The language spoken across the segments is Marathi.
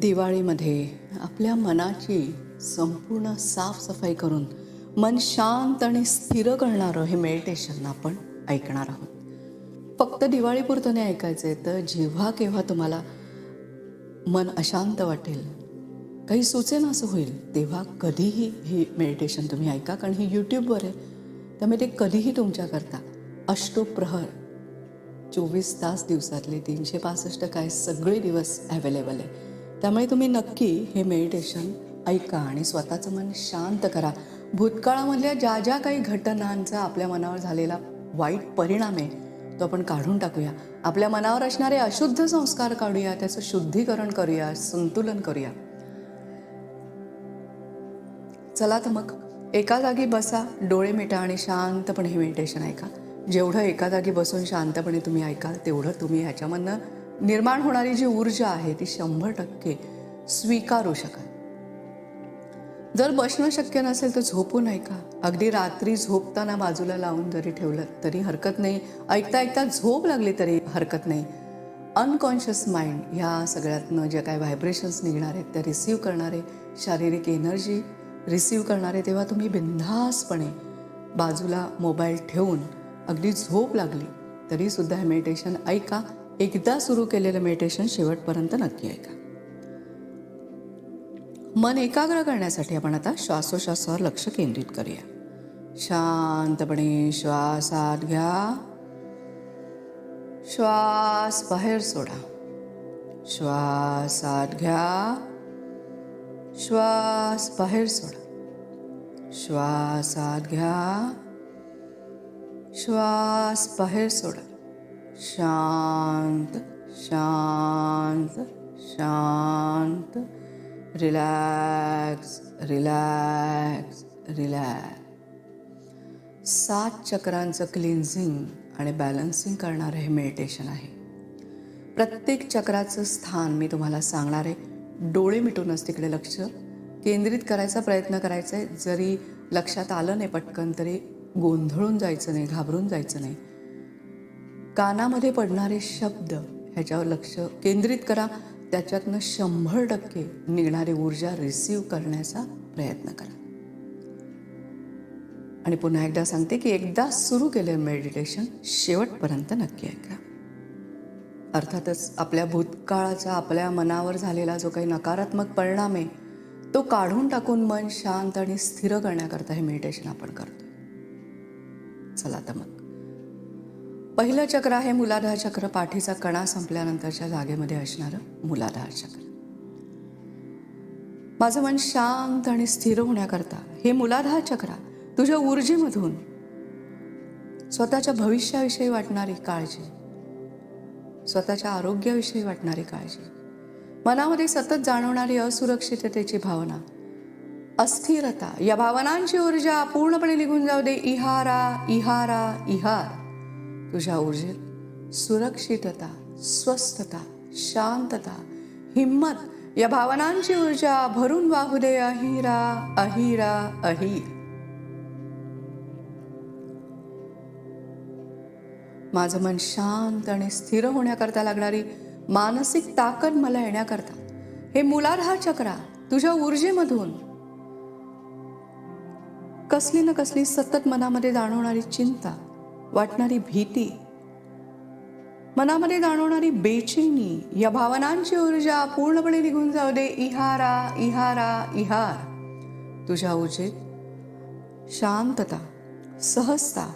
दिवाळीमध्ये आपल्या मनाची संपूर्ण साफसफाई करून मन शांत आणि स्थिर करणारं हे मेडिटेशन आपण ऐकणार आहोत. फक्त दिवाळीपुरतं नाही ऐकायचं आहे तर जेव्हा केव्हा तुम्हाला मन अशांत वाटेल काही सुचेन असं होईल तेव्हा कधीही ही मेडिटेशन तुम्ही ऐका कारण हे यूट्यूबवर आहे. त्यामुळे ते कधीही तुमच्याकरता अष्टोप्रहर चोवीस तास दिवसातले तीनशे पासष्ट काय सगळे दिवस अवेलेबल आहे. त्यामुळे तुम्ही नक्की हे मेडिटेशन ऐका आणि स्वतःचं मन शांत करा. भूतकाळामधल्या ज्या ज्या काही घटनांचा आपल्या मनावर झालेला वाईट परिणाम आहे तो आपण काढून टाकूया. आपल्या मनावर असणारे अशुद्ध संस्कार काढूया त्याचं शुद्धीकरण करूया संतुलन करूया. चला तर मग एका जागी बसा डोळे मिटा आणि शांतपणे हे मेडिटेशन ऐका. जेवढं एका जागी बसून शांतपणे तुम्ही ऐकाल तेवढं तुम्ही ह्याच्यामधनं निर्माण होणारी जी ऊर्जा आहे ती शंभर टक्के स्वीकारू शकाल. जर बसणं शक्य नसेल तर झोपून ऐका अगदी रात्री झोपताना बाजूला लावून जरी ठेवलं तरी हरकत नाही. ऐकता ऐकता झोप लागली तरी हरकत नाही. अनकॉन्शियस माइंड ह्या सगळ्यातनं जे काय व्हायब्रेशन्स निघणार आहेत त्या रिसीव करणारे शारीरिक एनर्जी रिसीव करणारे तेव्हा तुम्ही बिनधास्तपणे बाजूला मोबाईल ठेवून अगदी झोप लागली तरीसुद्धा हे मेडिटेशन ऐका. एकदा सुरू केलेलं मेडिटेशन शेवटपर्यंत नक्की ऐका. मन एकाग्र करण्यासाठी आपण आता श्वासोश्वासावर लक्ष केंद्रित करूया. शांतपणे श्वास आत घ्या. श्वास बाहेर सोडा. श्वास आत घ्या. श्वास बाहेर सोडा. श्वास आत घ्या. श्वास बाहेर सोडा. शांत शांत शांत. रिलॅक्स रिलॅक्स रिलॅक्स सात चक्रांचं क्लिन्झिंग आणि बॅलन्सिंग करणारं हे मेडिटेशन आहे. प्रत्येक चक्राचं स्थान मी तुम्हाला सांगणार आहे. डोळे मिटूनच तिकडे लक्ष. केंद्रित करायचा प्रयत्न करायचा आहे. जरी लक्षात आलं नाही पटकन तरी गोंधळून जायचं नाही घाबरून जायचं नाही. कानामध्ये पडणारे शब्द ह्याच्यावर लक्ष केंद्रित करा. त्याच्यातनं शंभर टक्के निघणारी ऊर्जा रिसीव करण्याचा प्रयत्न करा. आणि पुन्हा एकदा सांगते की एकदा सुरू केलं मेडिटेशन शेवटपर्यंत नक्की ऐका. अर्थातच आपल्या भूतकाळाचा आपल्या मनावर झालेला जो काही नकारात्मक परिणाम आहे तो काढून टाकून मन शांत आणि स्थिर करण्याकरता हे मेडिटेशन आपण करतो चला तर मग. पहिलं चक्र आहे मुलाधार चक्र पाठीचा कणा संपल्यानंतरच्या जागेमध्ये असणारं मुलाधार चक्र माझं मन शांत आणि स्थिर होण्याकरता हे मुलाधार चक्र तुझ्या ऊर्जेमधून स्वतःच्या भविष्याविषयी वाटणारी काळजी स्वतःच्या आरोग्याविषयी वाटणारी काळजी मनामध्ये सतत जाणवणारी असुरक्षिततेची भावना अस्थिरता या भावनांची ऊर्जा पूर्णपणे निघून जाऊ दे. इहारा इहारा इहार. तुझ्या ऊर्जेत सुरक्षितता स्वस्थता शांतता हिम्मत या भावनांची ऊर्जा भरून वाहू दे. अहिरा अहिरा अहिर. माझं मन शांत आणि स्थिर होण्याकरता लागणारी मानसिक ताकद मला येण्याकरता हे मुलाधार चक्रा तुझ्या ऊर्जेमधून कसली ना कसली सतत मनामध्ये जाणवणारी चिंता वाटणारी भीती मनामध्ये जाणवणारी बेचैनी या भावनांची ऊर्जा पूर्णपणे निघून जाऊ दे. इहारा इहारा इहार. तुझ्या ऊर्जेत शांतता सहजता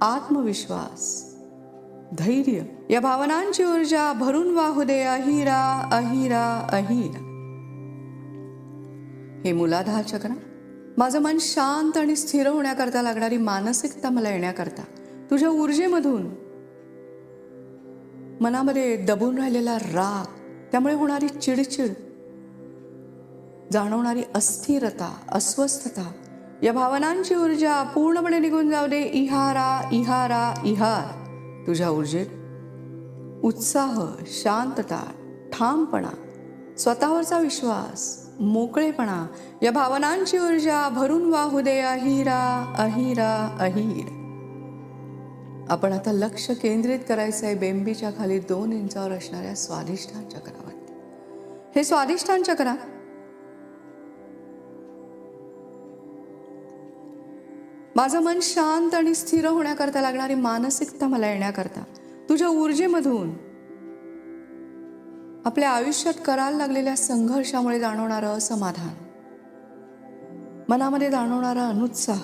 आत्मविश्वास धैर्य या भावनांची ऊर्जा भरून वाहू दे. अहिरा अहिरा अहिर. हे मुलाधार चक्र माझं मन शांत आणि स्थिर होण्याकरता लागणारी मानसिकता मला येण्याकरता तुझ्या ऊर्जेमधून मनामध्ये दबून राहिलेला राग त्यामुळे होणारी चिडचिड जाणवणारी अस्थिरता अस्वस्थता या भावनांची ऊर्जा पूर्णपणे निघून जाऊ दे. इहारा इहारा इहार. तुझ्या ऊर्जेत उत्साह शांतता ठामपणा स्वतःवरचा विश्वास मोकळेपणा या भावनांची ऊर्जा भरून वाहू दे. अहिरा अहिरा अहिर. आपण आता लक्ष केंद्रित करायचं आहे. बेंबीच्या खाली दोन इंचावर असणाऱ्या स्वाधिष्ठान चक्रावरती हे स्वादिष्टान चक्र माझं मन शांत आणि स्थिर होण्याकरता लागणारी मानसिकता मला येण्याकरता तुझ्या ऊर्जेमधून आपल्या आयुष्यात करायला लागलेल्या संघर्षामुळे जाणवणारं असमाधान मनामध्ये जाणवणारा अनुत्साह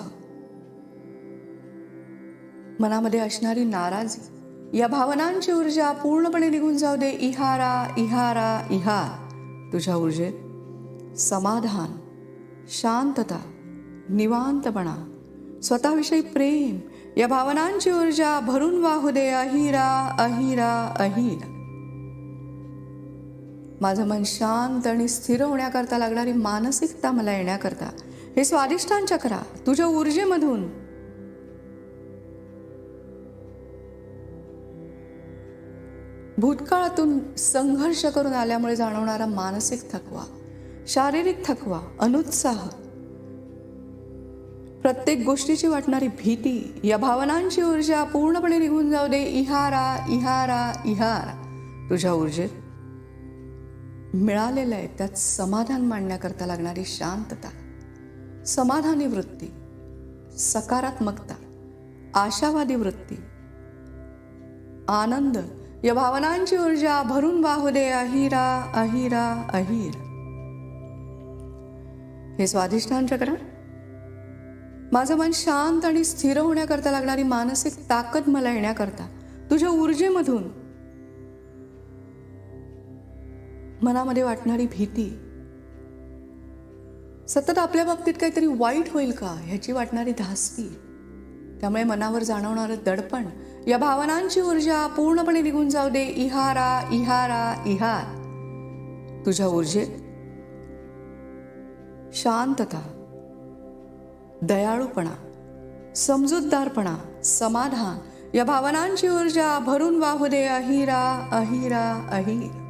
मनामध्ये असणारी नाराजी. या भावनांची ऊर्जा पूर्णपणे निघून जाऊ दे. इहारा इहारा इहार. तुझ्या ऊर्जेत समाधान शांतता निवांतपणा स्वतःविषयी प्रेम या भावनांची ऊर्जा भरून वाहू दे. अहिरा अहिरा अहिरा. माझं मन शांत आणि स्थिर होण्याकरता लागणारी मानसिकता मला येण्याकरता हे स्वादिष्टान चक्रा तुझ्या ऊर्जेमधून भूतकाळातून संघर्ष करून आल्यामुळे जाणवणारा मानसिक थकवा शारीरिक थकवा अनुत्साह प्रत्येक गोष्टीची वाटणारी भीती या भावनांची ऊर्जा पूर्णपणे निघून जाऊ दे. इहारा इहारा इहारा. तुझ्या ऊर्जेत मिळालेलं आहे. त्यात समाधान मांडण्याकरता लागणारी शांतता समाधानी वृत्ती सकारात्मकता आशावादी वृत्ती आनंद या भावनांची ऊर्जा भरून वाहू दे अहिरा अहिरा अहिर. हे स्वाधिष्ठान चक्र माझं मन शांत आणि स्थिर होण्याकरता लागणारी मानसिक ताकद मला येण्याकरता तुझ्या ऊर्जेमधून मनामध्ये वाटणारी भीती सतत आपल्या बाबतीत काहीतरी वाईट होईल का ह्याची वाटणारी धास्ती. त्यामुळे मनावर जाणवणारं दडपण या भावनांची ऊर्जा पूर्णपणे निघून जाऊ दे. इहारा इहारा इहार तुझ्या ऊर्जेत शांतता दयाळूपणा समजूतदारपणा समाधान या भावनांची ऊर्जा भरून वाहू दे. अहिरा अहिरा अहिर.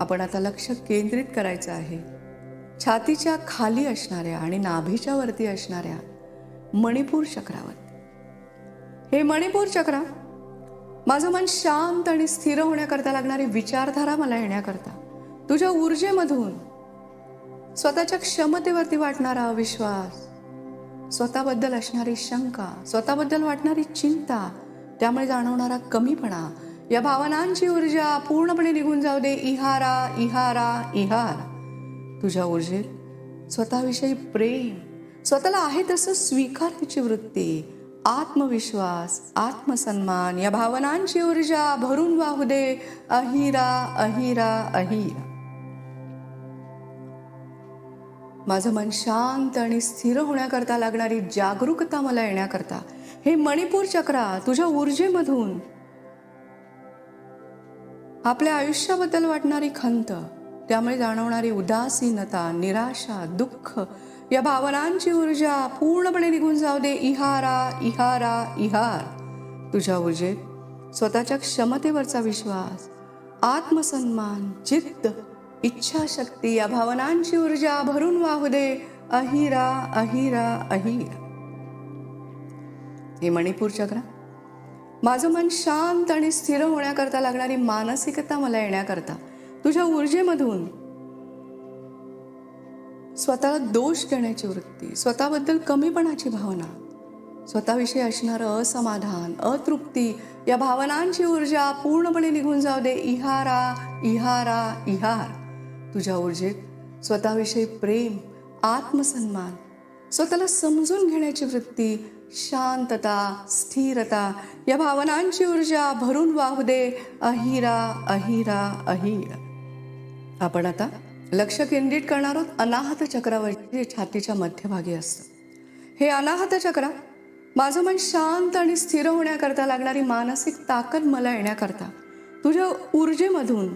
आपण आता लक्ष केंद्रित करायचं आहे. छातीच्या खाली असणाऱ्या आणि नाभीच्या वरती असणाऱ्या मणिपूर चक्रावर. हे मणिपूर चक्र माझं मन शांत आणि स्थिर होण्याकरता लागणारी विचारधारा मला येण्याकरता तुझ्या ऊर्जेमधून स्वतःच्या क्षमतेवरती वाटणारा अविश्वास स्वतःबद्दल असणारी शंका स्वतःबद्दल वाटणारी चिंता त्यामुळे जाणवणारा कमीपणा या भावनांची ऊर्जा पूर्णपणे निघून जाऊ दे. इहारा इहारा इहार. तुझ्या ऊर्जेत स्वतःविषयी प्रेम स्वतःला आहे तसं स्वीकारायची वृत्ती. आत्मविश्वास आत्मसन्मान या भावनांची ऊर्जा भरून वाहू दे. अहिरा अहिरा अहिरा. माझं मन शांत आणि स्थिर होण्याकरता लागणारी जागरूकता मला येण्याकरता हे मणिपूर चक्रा तुझ्या ऊर्जेमधून. आपल्या आयुष्याबद्दल वाटणारी खंत त्यामुळे जाणवणारी उदासीनता निराशा दुःख या भावनांची ऊर्जा पूर्णपणे निघून जाऊ दे. इहारा इहारा इहार. तुझ्या ऊर्जेत स्वतःच्या क्षमतेवरचा विश्वास आत्मसन्मान जिद्द इच्छाशक्ती या भावनांची ऊर्जा भरून वाहू दे. अहिरा अहिरा अहिरा. हे मणिपूर चक्र. माझं मन शांत आणि स्थिर होण्याकरता लागणारी मानसिकता मला येण्याकरता तुझ्या ऊर्जेमधून स्वतःला दोष देण्याची वृत्ती स्वतःबद्दल कमीपणाची भावना स्वतःविषयी असणारं असमाधान अतृप्ती या भावनांची ऊर्जा पूर्णपणे निघून जाऊ दे. इहारा इहारा इहार. तुझ्या ऊर्जेत स्वतःविषयी प्रेम आत्मसन्मान स्वतःला समजून घेण्याची वृत्ती शांतता स्थिरता या भावनांची ऊर्जा भरून वाहू दे. अहिरा अहिरा अहिर. आपण आता लक्ष केंद्रित करणार अनाहत चक्रावर जे छातीच्या मध्यभागी असतं. हे अनाहत चक्र माझं मन शांत आणि स्थिर होण्याकरता लागणारी मानसिक ताकद मला येण्याकरता तुझ्या ऊर्जेमधून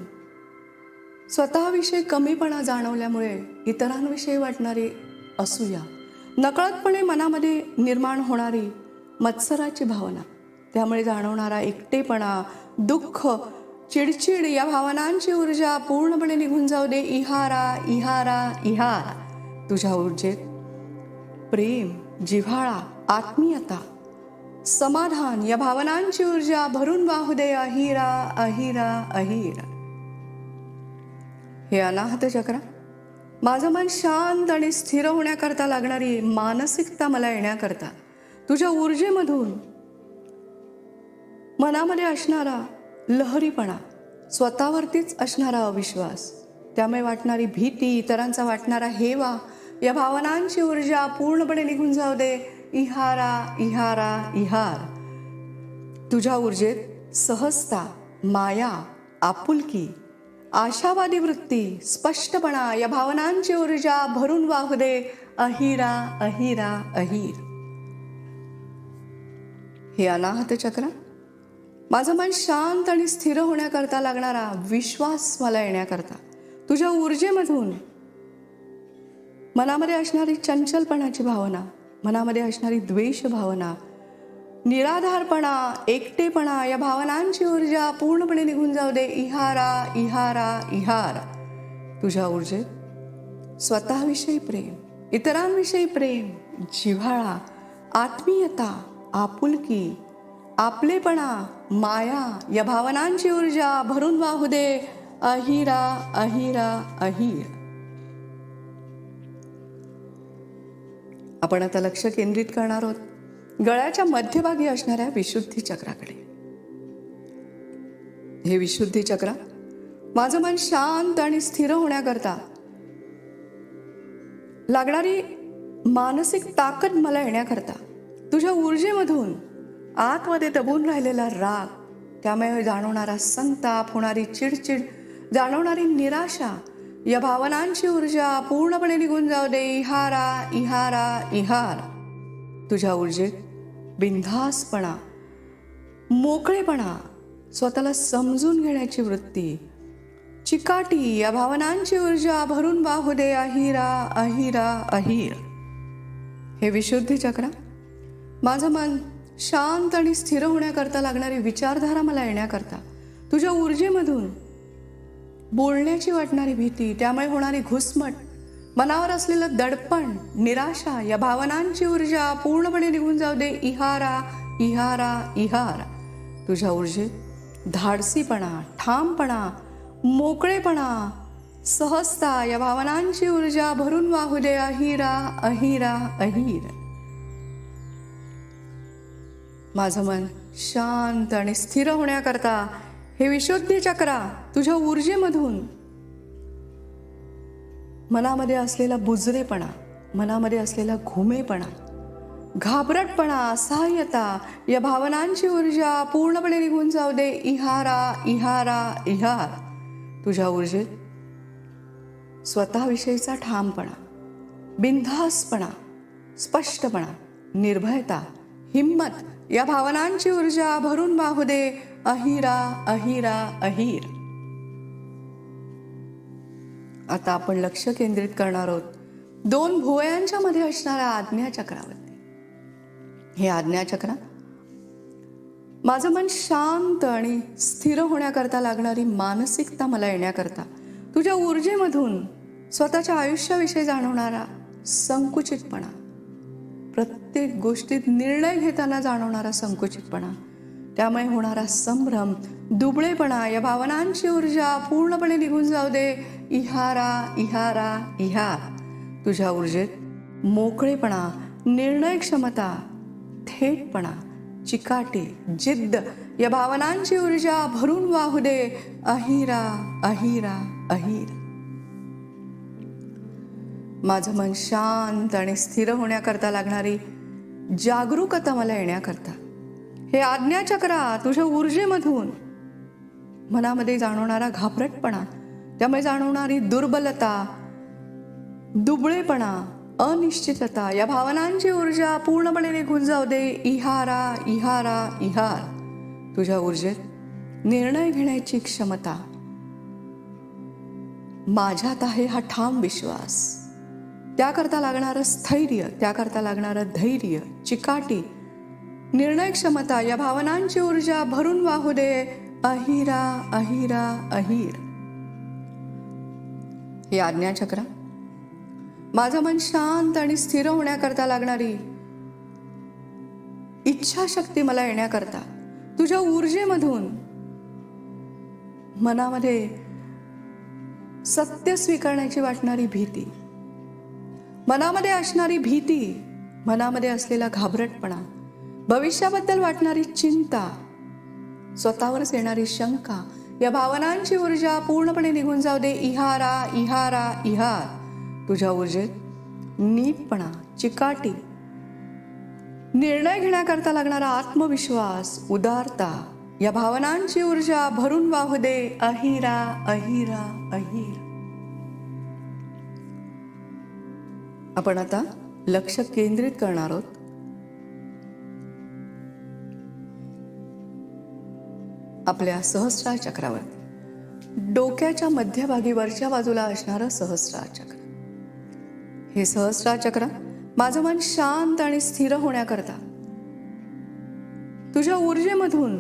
स्वतःविषयी कमीपणा जाणवल्यामुळे इतरांविषयी वाटणारी असूया नकळतपणे मनामध्ये निर्माण होणारी मत्सराची भावना त्यामुळे जाणवणारा एकटेपणा दुःख चिडचिड या भावनांची ऊर्जा पूर्णपणे निघून जाऊ दे. इहारा इहारा इहारा. तुझ्या ऊर्जेत प्रेम जिव्हाळा आत्मीयता समाधान या भावनांची ऊर्जा भरून वाहू दे. अहिरा अहिरा अहिरा. हे अनाहत चक्र. माझं मन शांत आणि स्थिर होण्याकरता लागणारी मानसिकता मला येण्याकरता तुझ्या ऊर्जेमधून मनामध्ये असणारा लहरीपणा स्वतःवरतीच असणारा अविश्वास त्यामुळे वाटणारी भीती इतरांचा वाटणारा हेवा या भावनांची ऊर्जा पूर्णपणे निघून जाऊ दे. इहारा इहारा इहार. तुझ्या ऊर्जेत सहजता माया आपुलकी आशावादी वृत्ती स्पष्टपणा या भावनांची ऊर्जा भरून वाहू दे. अहिरा अहिरा अहिर. हे अनाहत चक्र माझं मन शांत आणि स्थिर होण्याकरता लागणारा विश्वास मला येण्याकरता तुझ्या ऊर्जेमधून. मनामध्ये असणारी चंचलपणाची भावना मनामध्ये असणारी द्वेष भावना निराधारपणा एकटेपणा या भावनांची ऊर्जा पूर्णपणे निघून जाऊ दे. इहारा इहारा इहार. तुझ्या ऊर्जेत स्वतःविषयी प्रेम इतरांविषयी प्रेम जिव्हाळा आत्मीयता आपुलकी आपलेपणा माया या भावनांची ऊर्जा भरून वाहू दे. अहिरा अहिरा अहिर. आपण आता लक्ष केंद्रित करणार आहोत. गळ्याच्या मध्यभागी असणाऱ्या विशुद्धी चक्राकडे. हे विशुद्धी चक्र माझं मन शांत आणि स्थिर होण्याकरता लागणारी मानसिक ताकद मला येण्याकरता तुझ्या ऊर्जेमधून आतमध्ये दबून राहिलेला राग त्यामुळे जाणवणारा संताप होणारी चिडचिड जाणवणारी निराशा या भावनांची ऊर्जा पूर्णपणे निघून जाऊ दे. इहारा इहारा इहार. तुझ्या ऊर्जेत बिंधासपणा मोकळेपणा स्वतःला समजून घेण्याची वृत्ती. चिकाटी या भावनांची ऊर्जा भरून वाहू दे. अहिरा अहिरा अहिर. हे विशुद्धी चक्र. माझं मन शांत आणि स्थिर होण्याकरता लागणारी विचारधारा मला येण्याकरता तुझ्या ऊर्जेमधून बोलण्याची वाटणारी भीती त्यामुळे होणारी घुसमट मनावर असलेलं दडपण निराशा या भावनांची ऊर्जा पूर्णपणे निघून जाऊ दे. इहारा इहारा इहारा. तुझ्या ऊर्जेत धाडसीपणा ठामपणा मोकळेपणा सहजता या भावनांची ऊर्जा भरून वाहू दे. अहिरा अहिरा अहिर. माझं मन शांत आणि स्थिर होण्याकरता हे विशुद्धी चक्रा तुझ्या ऊर्जेमधून मनामध्ये असलेला बुजरेपणा मनामध्ये असलेला घुमेपणा घाबरटपणा असहाय्यता या भावनांची ऊर्जा पूर्णपणे निघून जाऊ दे. इहारा इहारा इहार. तुझ्या ऊर्जेत स्वतःविषयीचा ठामपणा बिनधासपणा स्पष्टपणा निर्भयता हिम्मत. या भावनांची ऊर्जा भरून वाहू दे. अहिरा अहिरा अहिर. आता आपण लक्ष केंद्रित करणार आहोत. दोन भुवयांच्या मध्ये असणाऱ्या आज्ञाचक्रावरती हे आज्ञाचक्र माझं मन शांत आणि स्थिर होण्याकरता लागणारी मानसिकता मला येण्याकरता तुझ्या ऊर्जेमधून स्वतःच्या आयुष्याविषयी जाणवणारा संकुचितपणा. प्रत्येक गोष्टीत निर्णय घेताना जाणवणारा संकुचितपणा त्यामुळे होणारा संभ्रम दुबळेपणा या भावनांची ऊर्जा पूर्णपणे निघून जाऊ दे. इहारा इहारा इहार तुझ्या ऊर्जेत मोकळेपणा निर्णय क्षमता थेटपणा चिकाटी जिद्द या भावनांची ऊर्जा भरून वाहू दे. अहिरा अहिरा अहिरा. माझं मन शांत आणि स्थिर होण्याकरता लागणारी जागरूकता मला येण्याकरता. हे आज्ञाचक्रा तुझ्या ऊर्जेमधून. मनामध्ये जाणवणारा घाबरटपणा त्यामुळे जाणवणारी दुर्बलता दुबळेपणा अनिश्चितता या भावनांची ऊर्जा पूर्णपणे निघून जाऊ दे. इहारा इहारा इहार. तुझ्या ऊर्जेत निर्णय घेण्याची क्षमता. माझ्यात आहे हा ठाम विश्वास. त्याकरता लागणारं स्थैर्य त्याकरता लागणारं धैर्य चिकाटी निर्णय क्षमता या भावनांची ऊर्जा भरून वाहू दे. अहिरा अहिरा अहिर. हे आज्ञाचक्र. माझं मन शांत आणि स्थिर होण्याकरता लागणारी इच्छाशक्ती मला येण्याकरता तुझ्या ऊर्जेमधून मनामध्ये सत्य स्वीकारण्याची वाटणारी भीती. मनामध्ये असणारी भीती मनामध्ये असलेला घाबरटपणा भविष्याबद्दल वाटणारी चिंता स्वतःवरच येणारी शंका या भावनांची ऊर्जा पूर्णपणे निघून जाऊ दे. इहारा इहारा इहार. तुझ्या ऊर्जेत नीटपणा चिकाटी. निर्णय घेण्याकरता लागणारा आत्मविश्वास उदारता या भावनांची ऊर्जा भरून वाहू दे. अहिरा अहिरा अहिरा. आपण आता लक्ष केंद्रित करणार आहोत. आपल्या सहस्रार चक्रावरती डोक्याच्या मध्यभागी वरच्या बाजूला असणारं सहस्रार चक्र. हे सहस्रार चक्र माझं मन शांत आणि स्थिर होण्याकरता तुझ्या ऊर्जेमधून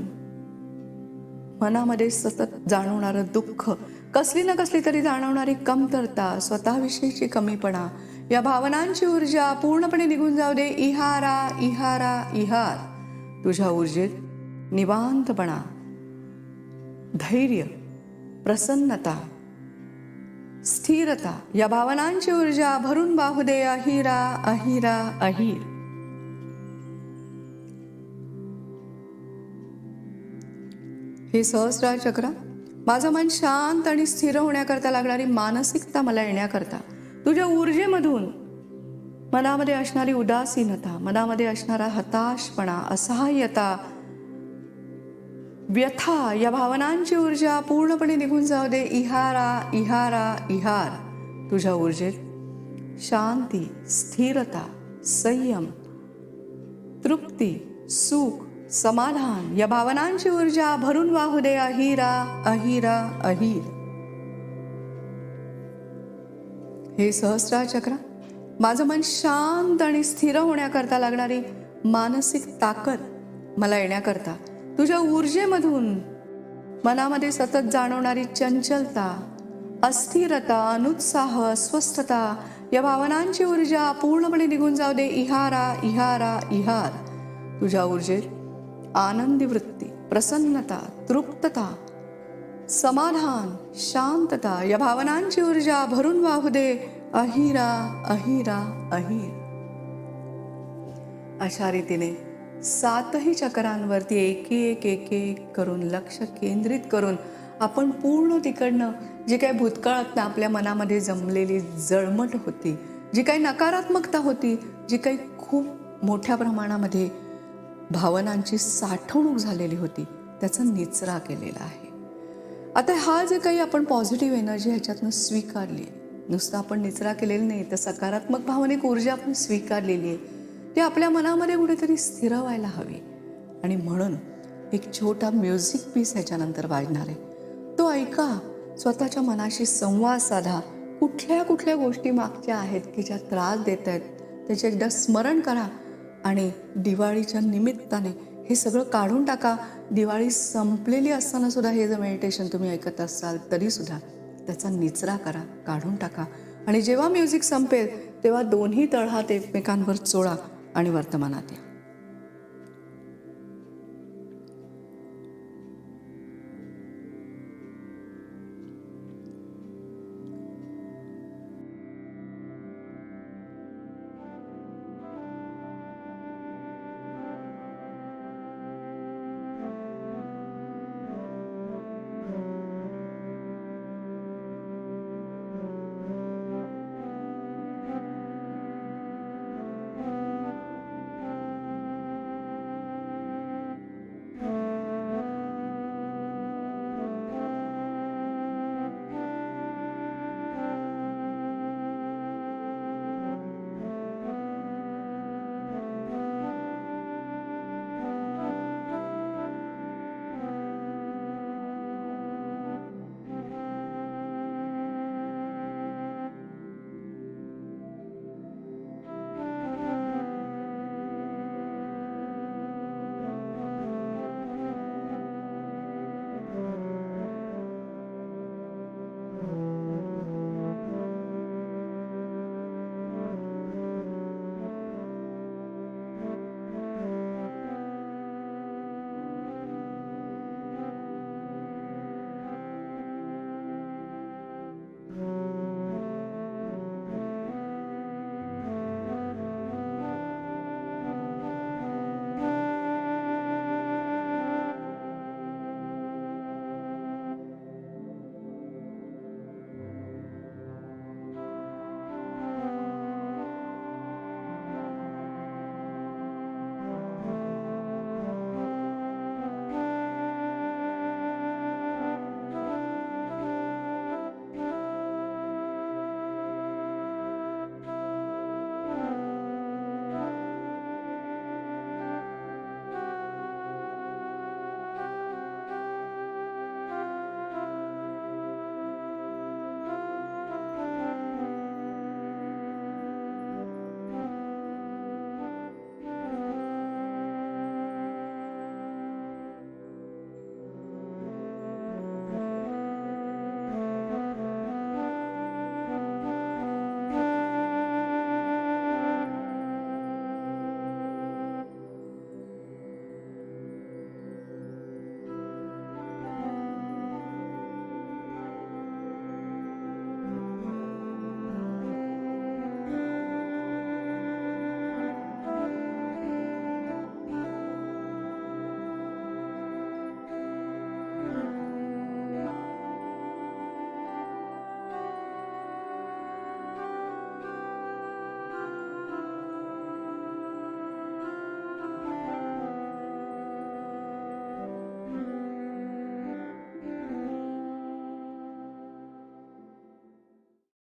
मनामध्ये सतत जाणवणारं दुःख कसली ना कसली तरी जाणवणारी कमतरता स्वतःविषयीची कमीपणा या भावनांची ऊर्जा पूर्णपणे निघून जाऊ दे. इहारा इहारा इहार. तुझ्या ऊर्जेत निवांतपणा धैर्य प्रसन्नता स्थिरता या भावनांची ऊर्जा भरून वाहू दे. अहिरा अहिरा अहिर. हे सहस्रार चक्र माझं मन शांत आणि स्थिर होण्याकरता लागणारी मानसिकता मला येण्याकरता तुझ्या ऊर्जेमधून मनामध्ये असणारी उदासीनता मनामध्ये असणारा हताशपणा असहाय्यता व्यथा या भावनांची ऊर्जा पूर्णपणे निघून जाऊ दे. इहारा इहारा इहार. तुझ्या ऊर्जेत शांती स्थिरता संयम तृप्ती सुख समाधान या भावनांची ऊर्जा भरून वाहू दे. अहिरा अहिरा अहिर. हे सहस्रा चक्र माझं मन शांत आणि स्थिर होण्याकरता लागणारी मानसिक ताकद मला येण्याकरता तुझ्या ऊर्जेमधून मनामध्ये सतत जाणवणारी चंचलता अस्थिरता अनुत्साह अस्वस्थता या भावनांची ऊर्जा पूर्णपणे निघून जाऊ दे. इहारा इहारा इहार. तुझ्या ऊर्जेत आनंदी वृत्ती प्रसन्नता तृप्तता समाधान शांतता या भावनांची ऊर्जा भरून वाहू दे. अहिरा अहिरा अहिर. अशा रीतीने सातही चक्रांवरती एक एक एक एक करून लक्ष केंद्रित करून आपण पूर्ण तिकडनं जी काही भूतकाळातनं आपल्या मनामध्ये जमलेली जळमट होती जी काही नकारात्मकता होती जी काही खूप मोठ्या प्रमाणामध्ये भावनांची साठवणूक झालेली होती त्याचा निचरा केलेला आहे. आता हा जे काही आपण पॉझिटिव्ह एनर्जी ह्याच्यातनं स्वीकारली आहे नुसतं आपण निचरा केलेली नाही तर सकारात्मक भावनिक ऊर्जा आपण स्वीकारलेली आहे ती आपल्या मनामध्ये कुठेतरी स्थिर व्हायला हवी. आणि म्हणून एक छोटा म्युझिक पीस ह्याच्यानंतर वाजणार आहे. तो ऐका स्वतःच्या मनाशी संवाद साधा. कुठल्या कुठल्या गोष्टी मागच्या आहेत की ज्या त्रास देत आहेत त्याचे एकदा स्मरण करा. आणि दिवाळीच्या निमित्ताने हे सगळं काढून टाका. दिवाळी संपलेली असताना सुद्धा हे जर मेडिटेशन तुम्ही ऐकत असाल तरीसुद्धा त्याचा निचरा करा काढून टाका. आणि जेव्हा म्युझिक संपेल तेव्हा दोन्ही तळहात एकमेकांवर चोळा आणि वर्तमानात या.